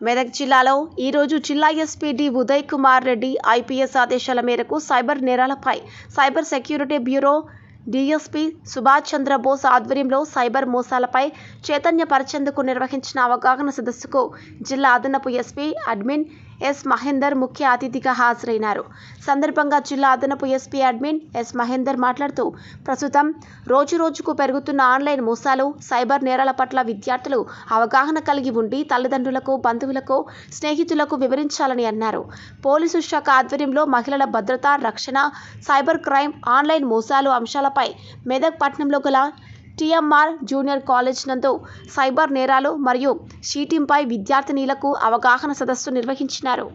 మెదక్ జిల్లాలో ఈరోజు జిల్లా ఎస్పీ ఉదయ్ కుమార్ రెడ్డి ఐపీఎస్ ఆదేశాల మేరకు cyber నేరాలపై cyber security bureau DSP Subhash Chandrabose ఆధ్వర్యంలో సైబర్ మోసాలపై చైతన్యపరిచేందుకు నిర్వహించిన అవగాహన సదస్సుకు జిల్లా అదనపు ఎస్పీ అడ్మిన్ ఎస్ మహేందర్ ముఖ్య అతిథిగా హాజరైనారు. సందర్భంగా జిల్లా అదనపు ఎస్పీ అడ్మిన్ ఎస్ మహేందర్ మాట్లాడుతూ ప్రస్తుతం రోజు రోజుకు పెరుగుతున్న ఆన్లైన్ మోసాలు సైబర్ నేరాల పట్ల విద్యార్థులు అవగాహన కలిగి ఉండి తల్లిదండ్రులకు బంధువులకు స్నేహితులకు వివరించాలని అన్నారు. పోలీసు శాఖ ఆధ్వర్యంలో మహిళల భద్రత రక్షణ సైబర్ క్రైమ్ ఆన్లైన్ మోసాలు అంశాల అంశాలపై మెదక్ పట్టణంలో గల టీఎంఆర్ జూనియర్ కాలేజ్ నందు సైబర్ నేరాలు మరియు షీటింగ్పై విద్యార్థినీలకు అవగాహన సదస్సు నిర్వహించినారు.